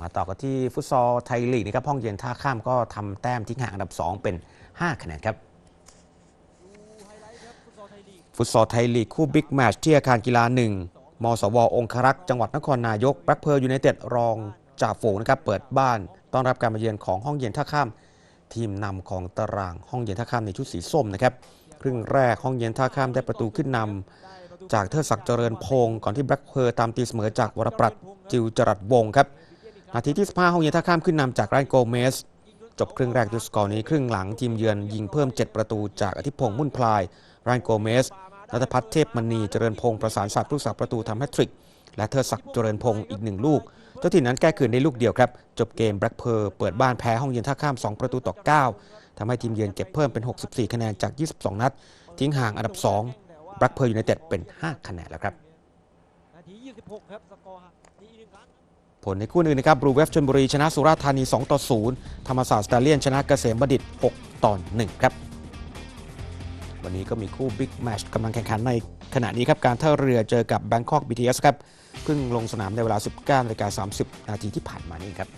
มาต่อกันที่ฟุตซอลไทยลีกนะครับห้องเย็นท่าข้ามก็ทำแต้มทิ้งห่างอันดับ 2 เป็น 5 คะแนนครับฟุตซอลไทยลีกคู่บิ๊กแมชที่อาคารกีฬา 1 มสว องครักษ์จังหวัดนครนายกแบล็คเพอร์ยูไนเต็ดรองจ่าฝูงนะครับเปิดบ้านต้อนรับการมาเยือนของห้องเย็นท่าข้าม ทีมนำของตารางห้องเย็นท่าข้ามในชุดสีส้มนะครับครึ่งแรกห้องเย็นท่าข้ามได้ประตูขึ้นนำจากเทิดศักดิ์เจริญพงศ์ก่อนที่แบล็คเพอร์ตามตีเสมอจากวรปรัตจิวจรัสวงศ์ครับ นาทีที่ 15ห้องเย็นท่าข้ามขึ้นนำจากไรานโกเมส จบครึ่งแรกด้วยสกอร์นี้ครึ่งหลังทีมเยือนยิงเพิ่ม 7 ประตูจากอธิพงษ์มุ่นพลายไรานโกเมสนัทพัฒน์เทพมณีเจริญพงศ์ประสานศาสตร์ผู้สักประตูทำแฮตทริก และเทิดศักดิ์เจริญพงศ์อีกหนึ่งลูก เจ้าถิ่นนั้นแก้คืนได้ลูกเดียวครับ จบเกมแบล็คเพอร์เปิดบ้านแพ้ห้องเย็นท่าข้าม 2 ประตูต่อ 9ทำให้ทีมเยือนเก็บเพิ่มเป็น 64 คะแนนจาก 22 นัด ทิ้งห่างอันดับ2แบล็คเพอร์ยูไนเต็ดเป็น 5 คะแนนแล้วครับนาที26ครับสกอร์ตีหนึ่งครั้ง ผลในคู่อื่นนะครับบลูเวฟชนบุรี ชนะสุราษฎร์ธานี 2 ต่อ 0 ธรรมศาสตร์สตาเลียน ชนะเกษมบัณฑิต 6 ต่อ 1 ครับ วันนี้ก็มีคู่บิ๊กแมชกำลังแข่งขันในขณะนี้ครับ การท่าเรือเจอกับ Bangkok BTS ครับเพิ่งลงสนามในเวลา 19นาฬิกา30 นาทีที่ผ่านมานี่ครับ